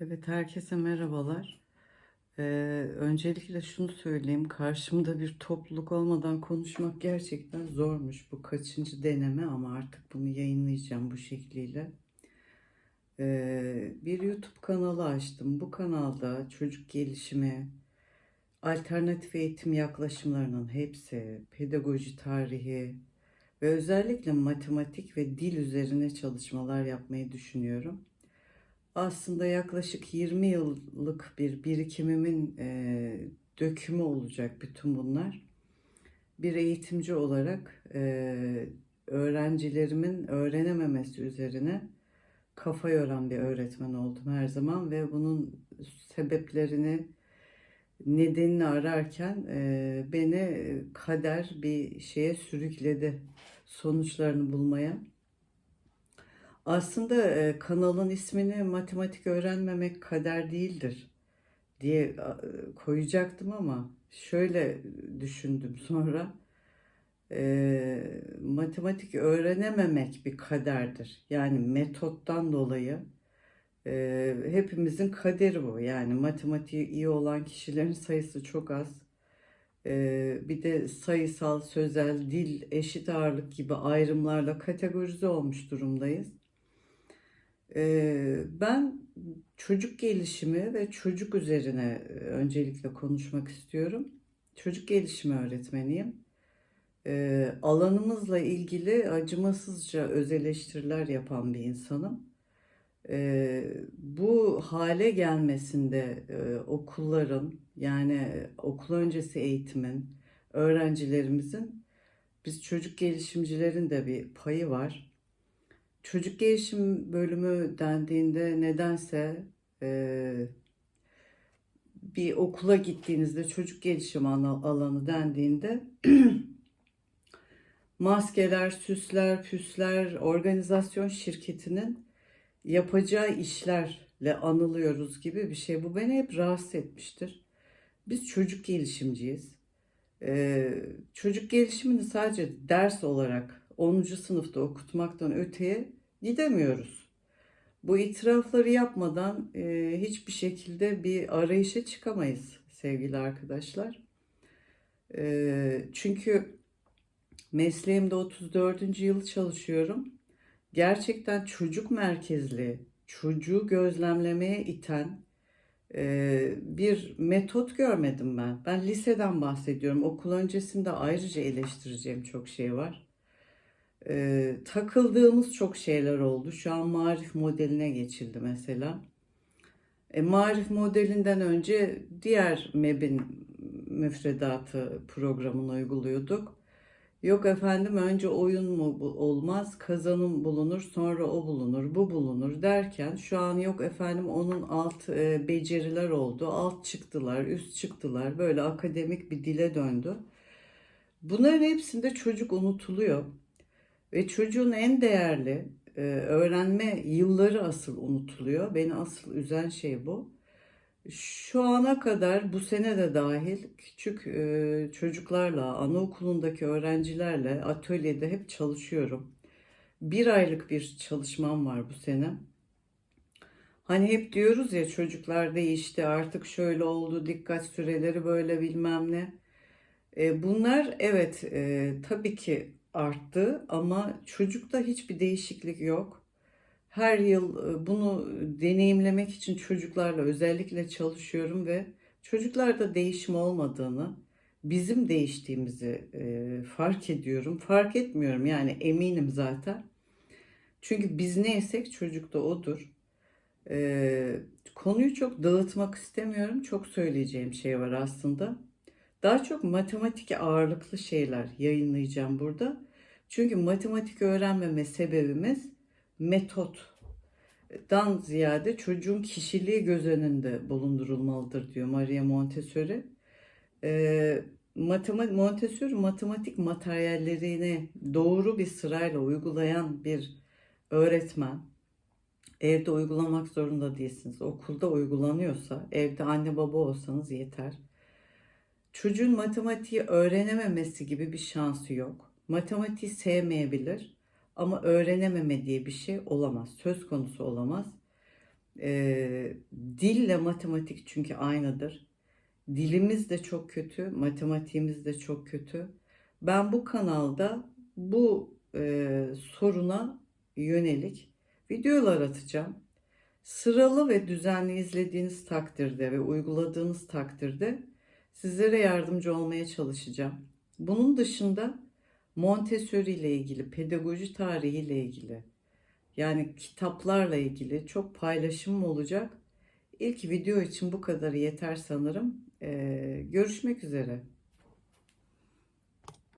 Evet, herkese merhabalar. Ee, öncelikle şunu söyleyeyim, karşımda bir topluluk olmadan konuşmak gerçekten zormuş. Bu kaçıncı deneme ama artık bunu yayınlayacağım bu şekliyle. Ee, bir YouTube kanalı açtım. Bu kanalda çocuk gelişimi, alternatif eğitim yaklaşımlarının hepsi, pedagoji tarihi ve özellikle matematik ve dil üzerine çalışmalar yapmayı düşünüyorum. Aslında yaklaşık 20 yıllık bir birikimimin e, dökümü olacak bütün bunlar. Bir eğitimci olarak e, öğrencilerimin öğrenememesi üzerine kafa yoran bir öğretmen oldum her zaman ve bunun sebeplerini, nedenini ararken e, beni kader bir şeye sürükledi sonuçlarını bulmaya. Aslında kanalın ismini matematik öğrenmemek kader değildir diye koyacaktım ama şöyle düşündüm sonra. E, matematik öğrenememek bir kaderdir. Yani metottan dolayı e, hepimizin kaderi bu. Yani matematiği iyi olan kişilerin sayısı çok az. E, bir de sayısal, sözel, dil, eşit ağırlık gibi ayrımlarla kategorize olmuş durumdayız. Ben çocuk gelişimi ve çocuk üzerine öncelikle konuşmak istiyorum. Çocuk gelişimi öğretmeniyim. Alanımızla ilgili acımasızca öz eleştiriler yapan bir insanım. Bu hale gelmesinde okulların yani okul öncesi eğitimin, öğrencilerimizin, biz çocuk gelişimcilerin de bir payı var. Çocuk gelişim bölümü dendiğinde nedense e, bir okula gittiğinizde çocuk gelişim alanı dendiğinde maskeler, süsler, püsler, organizasyon şirketinin yapacağı işlerle anılıyoruz gibi bir şey. Bu beni hep rahatsız etmiştir. Biz çocuk gelişimciyiz. Ee, çocuk gelişimini sadece ders olarak 10. sınıfta okutmaktan öteye gidemiyoruz. Bu itirafları yapmadan e, hiçbir şekilde bir arayışa çıkamayız sevgili arkadaşlar. E, çünkü mesleğimde 34. yıl çalışıyorum. Gerçekten çocuk merkezli, çocuğu gözlemlemeye iten e, bir metot görmedim ben. Ben liseden bahsediyorum. Okul öncesinde ayrıca eleştireceğim çok şey var. E, takıldığımız çok şeyler oldu. Şu an marif modeline geçildi mesela. E, marif modelinden önce diğer MEB'in müfredatı programını uyguluyorduk. Yok efendim önce oyun mu olmaz, kazanım bulunur, sonra o bulunur, bu bulunur derken şu an yok efendim onun alt e, beceriler oldu, alt çıktılar, üst çıktılar. Böyle akademik bir dile döndü. Bunların hepsinde çocuk unutuluyor. Ve çocuğun en değerli e, öğrenme yılları asıl unutuluyor. Beni asıl üzen şey bu. Şu ana kadar bu sene de dahil küçük e, çocuklarla, anaokulundaki öğrencilerle atölyede hep çalışıyorum. Bir aylık bir çalışmam var bu sene. Hani hep diyoruz ya çocuklar değişti artık şöyle oldu dikkat süreleri böyle bilmem ne. E, bunlar evet e, tabii ki arttı ama çocukta hiçbir değişiklik yok. Her yıl e, bunu deneyimlemek için çocuklarla özellikle çalışıyorum ve çocuklarda değişim olmadığını, bizim değiştiğimizi e, fark ediyorum. Fark etmiyorum yani eminim zaten. Çünkü biz neysek çocuk da odur. E, konuyu çok dağıtmak istemiyorum. Çok söyleyeceğim şey var aslında. Daha çok matematik ağırlıklı şeyler yayınlayacağım burada. Çünkü matematik öğrenmeme sebebimiz metottan ziyade çocuğun kişiliği göz önünde bulundurulmalıdır diyor Maria Montessori. Ee, matematik, Montessori matematik materyallerini doğru bir sırayla uygulayan bir öğretmen. Evde uygulamak zorunda değilsiniz. Okulda uygulanıyorsa, evde anne baba olsanız yeter. Çocuğun matematiği öğrenememesi gibi bir şansı yok. Matematiği sevmeyebilir ama öğrenememe diye bir şey olamaz. Söz konusu olamaz. Ee, dille matematik çünkü aynıdır. Dilimiz de çok kötü, matematiğimiz de çok kötü. Ben bu kanalda bu e, soruna yönelik videolar atacağım. Sıralı ve düzenli izlediğiniz takdirde ve uyguladığınız takdirde sizlere yardımcı olmaya çalışacağım. Bunun dışında Montessori ile ilgili, pedagoji tarihi ile ilgili, yani kitaplarla ilgili çok paylaşımım olacak. İlk video için bu kadarı yeter sanırım. Ee, görüşmek üzere.